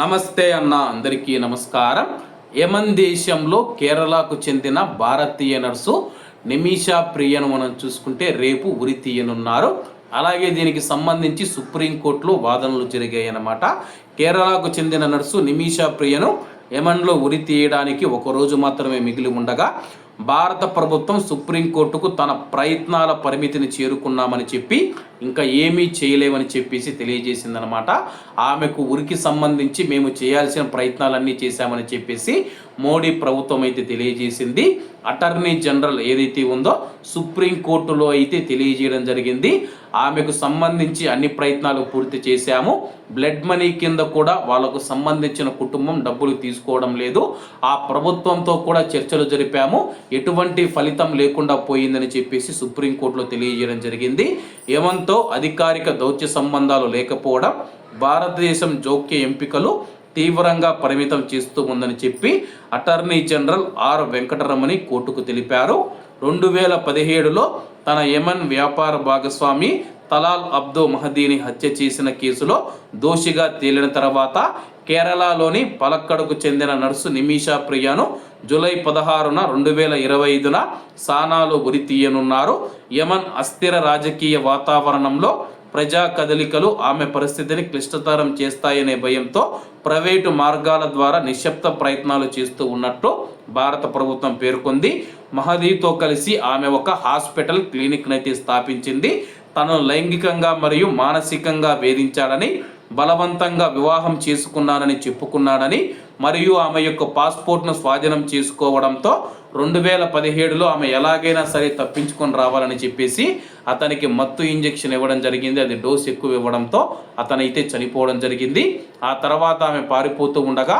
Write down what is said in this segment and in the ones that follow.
నమస్తే అన్న అందరికీ నమస్కారం. యమన్ దేశంలో కేరళకు చెందిన భారతీయ నర్సు నిమిషా ప్రియను మనం చూసుకుంటే రేపు ఉరి తీయనున్నారు. అలాగే దీనికి సంబంధించి సుప్రీంకోర్టులో వాదనలు జరిగాయన్నమాట. కేరళకు చెందిన నర్సు నిమిషా ప్రియను యమన్లో ఉరి తీయడానికి ఒకరోజు మాత్రమే మిగిలి ఉండగా భారత ప్రభుత్వం సుప్రీంకోర్టుకు తన ప్రయత్నాల పరిమితిని చేరుకున్నామని చెప్పి ఇంకా ఏమీ చేయలేమని చెప్పేసి తెలియజేసిందనమాట ఆమెకు ఉరికి సంబంధించి మేము చేయాల్సిన ప్రయత్నాలన్నీ చేశామని చెప్పేసి మోడీ ప్రభుత్వం అయితే తెలియజేసింది. అటార్నీ జనరల్ ఏదైతే ఉందో సుప్రీంకోర్టులో అయితే తెలియజేయడం జరిగింది. ఆమెకు సంబంధించి అన్ని ప్రయత్నాలు పూర్తి చేశాము. బ్లడ్ మనీ కింద కూడా వాళ్ళకు సంబంధించిన కుటుంబం డబ్బులు తీసుకోవడం లేదు. ఆ ప్రభుత్వంతో కూడా చర్చలు జరిపాము. ఎటువంటి ఫలితం లేకుండా పోయిందని చెప్పేసి సుప్రీంకోర్టులో తెలియజేయడం జరిగింది. ఏమంత అధికారిక దౌత్య సంబంధాలు లేకపోవడం భారతదేశం జోక్య ఎంపికలు తీవ్రంగా పరిమితం చేస్తూ ఉందని చెప్పి అటార్నీ జనరల్ ఆర్ వెంకటరమణి కోర్టుకు తెలిపారు. రెండు వేల పదిహేడులో తన యమన్ వ్యాపార భాగస్వామి తలాల్ అబ్దో మహదీని హత్య చేసిన కేసులో దోషిగా తేలిన తర్వాత కేరళలోని పలక్కడకు చెందిన నర్సు నిమిషా ప్రియాను జూలై పదహారున రెండు వేల ఇరవై ఐదున సానాలో ఉరి తీయనున్నారు. యమన్ అస్థిర రాజకీయ వాతావరణంలో ప్రజా కదలికలు ఆమె పరిస్థితిని క్లిష్టతరం చేస్తాయనే భయంతో ప్రైవేటు మార్గాల ద్వారా నిశ్శబ్ద ప్రయత్నాలు చేస్తూ ఉన్నట్టు భారత ప్రభుత్వం పేర్కొంది. మహదీతో కలిసి ఆమె ఒక హాస్పిటల్ క్లినిక్ స్థాపించింది. తనను లైంగికంగా మరియు మానసికంగా వేధించాడని బలవంతంగా వివాహం చేసుకున్నానని చెప్పుకున్నాడని మరియు ఆమె యొక్క పాస్పోర్ట్ను స్వాధీనం చేసుకోవడంతో రెండు వేల పదిహేడులో ఆమె ఎలాగైనా సరే తప్పించుకొని రావాలని చెప్పేసి అతనికి మత్తు ఇంజెక్షన్ ఇవ్వడం జరిగింది. అది డోస్ ఎక్కువ ఇవ్వడంతో అతనైతే చనిపోవడం జరిగింది. ఆ తర్వాత ఆమె పారిపోతూ ఉండగా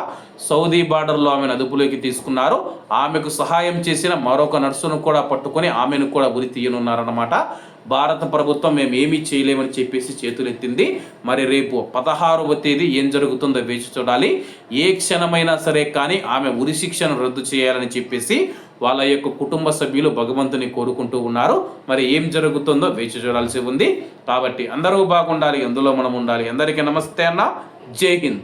సౌదీ బార్డర్లో ఆమెను అదుపులోకి తీసుకున్నారు. ఆమెకు సహాయం చేసిన మరొక నర్సును కూడా పట్టుకొని ఆమెను కూడా ఉరి తీయనున్నారన్నమాట. భారత ప్రభుత్వం మేము ఏమీ చేయలేమని చెప్పేసి చేతులెత్తింది. మరి రేపు పదహారవ తేదీ ఏం జరుగుతుందో వేచి చూడాలి. ఏ క్షణం క్షణమైనా సరే కానీ ఆమె ఉరి శిక్షను రద్దు చేయాలని చెప్పేసి వాళ్ళ యొక్క కుటుంబ సభ్యులు భగవంతుని కోరుకుంటూ ఉన్నారు. మరి ఏం జరుగుతుందో వేచి చూడాల్సి ఉంది. కాబట్టి అందరూ బాగుండాలి అందులో మనం ఉండాలి. అందరికీ నమస్తే అన్న. జై హింద్.